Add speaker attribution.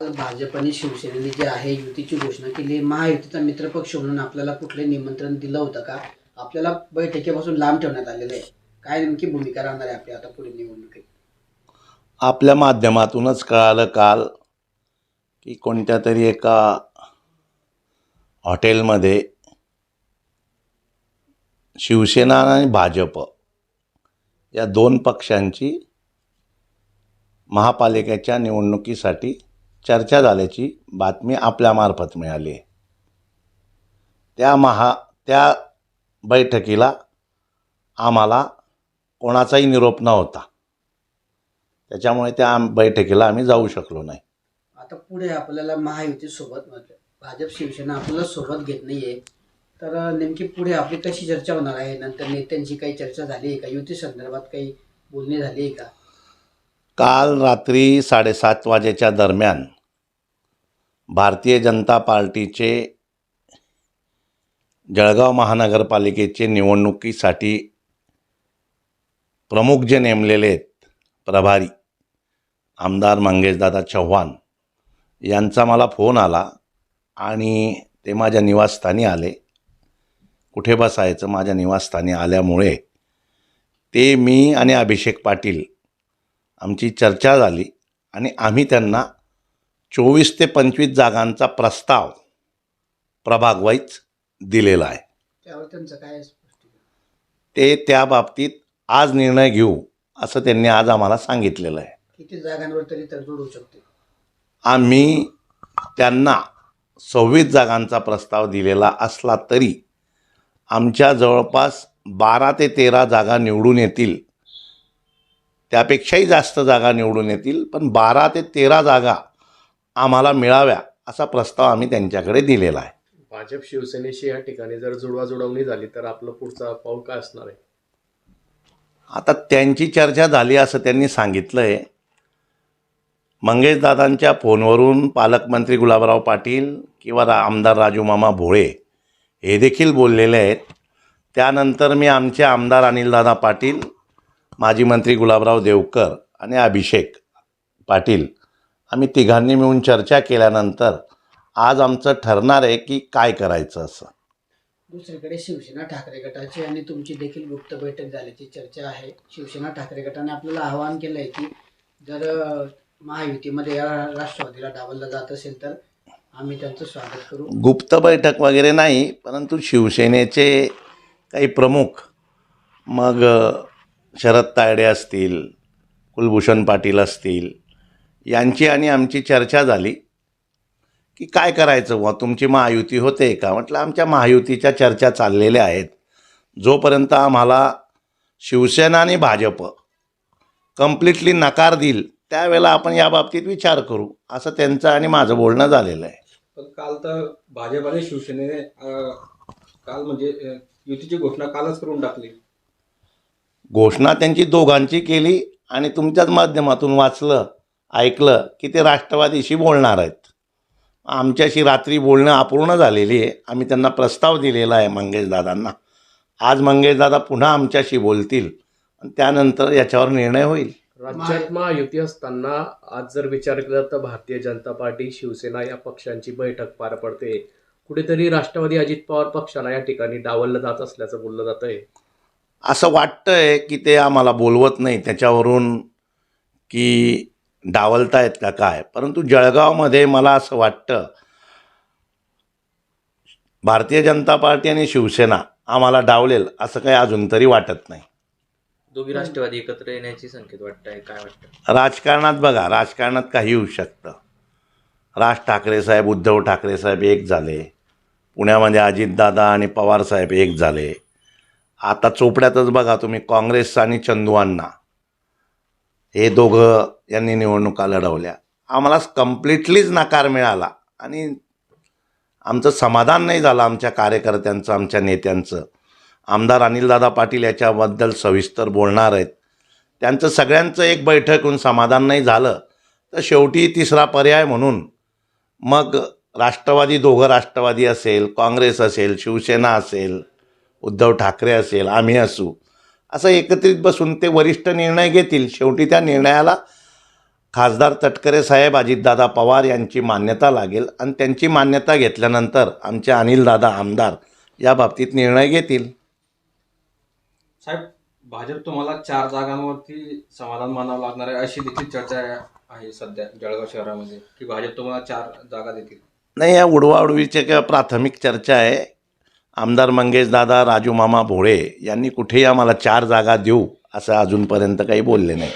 Speaker 1: भाजपने शिवसेनेने जे आहे युतीची घोषणा केली महायुतीचा मित्रपक्ष म्हणून आपल्याला कुठले निमंत्रण दिलं होतं का? आपल्याला बैठकीपासून लांब ठेवण्यात आलेलं आहे. काय नेमकी भूमिका राहणार आहे आपली आता पुढे निवडणुकीत?
Speaker 2: आपल्या माध्यमातूनच कळालं काल की कोणत्या तरी एका हॉटेलमध्ये शिवसेना आणि भाजप या दोन पक्षांची महापालिकेच्या निवडणुकीसाठी चर्चा झाल्याची बातमी आपल्यामार्फत मिळाली. आहे त्या महा त्या बैठकीला आम्हाला कोणाचाही निरोप नव्हता. त्याच्यामुळे त्या बैठकीला आम्ही जाऊ शकलो नाही.
Speaker 1: आता पुढे आपल्याला महायुती सोबत भाजप शिवसेना आपल्याला सोबत घेत नाहीये. तर नेमकी पुढे आपली कशी चर्चा होणार आहे? नंतर नेत्यांची काही चर्चा झाली आहे का? युती संदर्भात काही बोलणी झाली आहे का?
Speaker 2: काल रात्री साडेसात वाजेच्या दरम्यान भारतीय जनता पार्टीचे जळगाव महानगरपालिकेचे निवडणुकीसाठी प्रमुख जे नेमलेले आहेत प्रभारी आमदार मंगेशदादा चव्हाण यांचा मला फोन आला आणि ते माझ्या निवासस्थानी आले. कुठे बसायचं? माझ्या निवासस्थानी आल्यामुळे ते मी आणि अभिषेक पाटील आमची चर्चा झाली आणि आम्ही त्यांना चोवीस ते पंचवीस जागांचा प्रस्ताव प्रभाग वाईज दिलेला आहे.
Speaker 1: त्यावर त्यांचं काय स्पष्टीकरण?
Speaker 2: ते त्या बाबतीत आज निर्णय घेऊ असं त्यांनी आज आम्हाला सांगितलेलं आहे.
Speaker 1: किती जागांवर तरी तरतूद होऊ शकते.
Speaker 2: आम्ही त्यांना सव्वीस जागांचा प्रस्ताव दिलेला असला तरी आमच्या जवळपास बारा ते तेरा जागा निवडून येतील. त्यापेक्षाही जास्त जागा निवडून येतील पण बारा ते तेरा जागा आम्हाला मिळाव्या असा प्रस्ताव आम्ही त्यांच्याकडे दिलेला आहे.
Speaker 3: भाजप शिवसेनेशी या ठिकाणी जर जुळवाजुळवणी झाली तर आपलं पुढचा पाऊल काय असणार आहे?
Speaker 2: आता त्यांची चर्चा झाली असं त्यांनी सांगितलं आहे मंगेशदादांच्या फोनवरून पालकमंत्री गुलाबराव पाटील किंवा रा आमदार राजूमामा भोळे हे देखील बोललेले आहेत. त्यानंतर मी आमचे आमदार अनिलदादा पाटील माजी मंत्री गुलाबराव देवकर आणि अभिषेक पाटील आम्ही तिघांनी मिळून चर्चा केल्यानंतर आज आमचं ठरणार आहे की काय करायचं असं.
Speaker 1: दुसरीकडे शिवसेना ठाकरे गटाची आणि तुमची देखील गुप्त बैठक झाल्याची चर्चा आहे. शिवसेना ठाकरे गटाने आपल्याला आवाहन केलं आहे की जर महायुतीमध्ये या राष्ट्रवादीला डावललं जात असेल तर आम्ही त्यांचं स्वागत करू.
Speaker 2: गुप्त बैठक वगैरे नाही परंतु शिवसेनेचे काही प्रमुख मग शरद तायडे असतील कुलभूषण पाटील असतील यांची आणि आमची चर्चा झाली की काय करायचं? बुवा तुमची महायुती होते का? म्हटलं आमच्या महायुतीच्या चर्चा चाललेल्या आहेत. जोपर्यंत आम्हाला शिवसेना आणि भाजप कम्प्लिटली नकार देईल त्यावेळेला आपण या बाबतीत विचार करू असं त्यांचं आणि माझं बोलणं झालेलं आहे.
Speaker 4: पण काल तर भाजप आणि शिवसेनेने काल म्हणजे युतीची घोषणा कालच करून टाकली.
Speaker 2: घोषणा त्यांची दोघांची केली आणि तुमच्याच माध्यमातून वाचलं. ऐकलं की ते राष्ट्रवादीशी बोलणार आहेत. आमच्याशी रात्री बोलणं अपूर्ण झालेली आहे. आम्ही त्यांना प्रस्ताव दिलेला आहे मंगेशदादांना आज मंगेशदादा पुन्हा आमच्याशी बोलतील आणि त्यानंतर याच्यावर निर्णय होईल.
Speaker 3: राज्यात महायुती असताना आज जर विचार केला तर भारतीय जनता पार्टी शिवसेना या पक्षांची बैठक पार पडते. कुठेतरी राष्ट्रवादी अजित पवार पक्षाला या ठिकाणी डावललं जात असल्याचं बोललं जात आहे
Speaker 2: असं वाटतंय की ते आम्हाला बोलवत नाही. त्याच्यावरून की डावलतायत का काय? परंतु जळगावमध्ये मला असं वाटतं भारतीय जनता पार्टी आणि शिवसेना आम्हाला डावलेल असं काही अजून तरी वाटत नाही.
Speaker 5: दोघी राष्ट्रवादी एकत्र येण्याची संकेत वाटत आहे काय वाटतं?
Speaker 2: राजकारणात बघा राजकारणात काही होऊ शकतं. राज ठाकरे साहेब उद्धव ठाकरे साहेब एक झाले. पुण्यामध्ये अजितदादा आणि पवार साहेब एक झाले. आता चोपड्यातच बघा तुम्ही काँग्रेस आणि चंदुआंना हे दोघं यांनी निवडणुका लढवल्या. आम्हाला कम्प्लिटलीच नकार मिळाला. आणि आमचं समाधान नाही झालं आमच्या कार्यकर्त्यांचं आमच्या नेत्यांचं. आमदार अनिलदादा पाटील याच्याबद्दल सविस्तर बोलणार आहेत. त्यांचं सगळ्यांचं एक बैठक होऊन समाधान नाही झालं. तर शेवटी तिसरा पर्याय म्हणून मग राष्ट्रवादी दोघं राष्ट्रवादी असेल काँग्रेस असेल शिवसेना असेल उद्धव ठाकरे असेल आम्ही असू. असं एकत्रित बसून ते वरिष्ठ निर्णय घेतील. शेवटी त्या निर्णयाला खासदार तटकरे साहेब अजितदादा पवार यांची मान्यता लागेल आणि त्यांची मान्यता घेतल्यानंतर आमचे अनिलदादा आमदार या बाबतीत निर्णय घेतील.
Speaker 4: साहेब भाजप तुम्हाला चार जागांवरती समाधान मानावं लागणार आहे अशी देखील चर्चा आहे सध्या जळगाव शहरामध्ये की भाजप तुम्हाला चार जागा देतील.
Speaker 2: नाही या उडवाउडवीची काय प्राथमिक चर्चा आहे. आमदार मंगेश दादा राजू मामा भोळे यांनी कुठेही आम्हाला चार जागा देऊ असं अजूनपर्यंत काही बोलले नाही.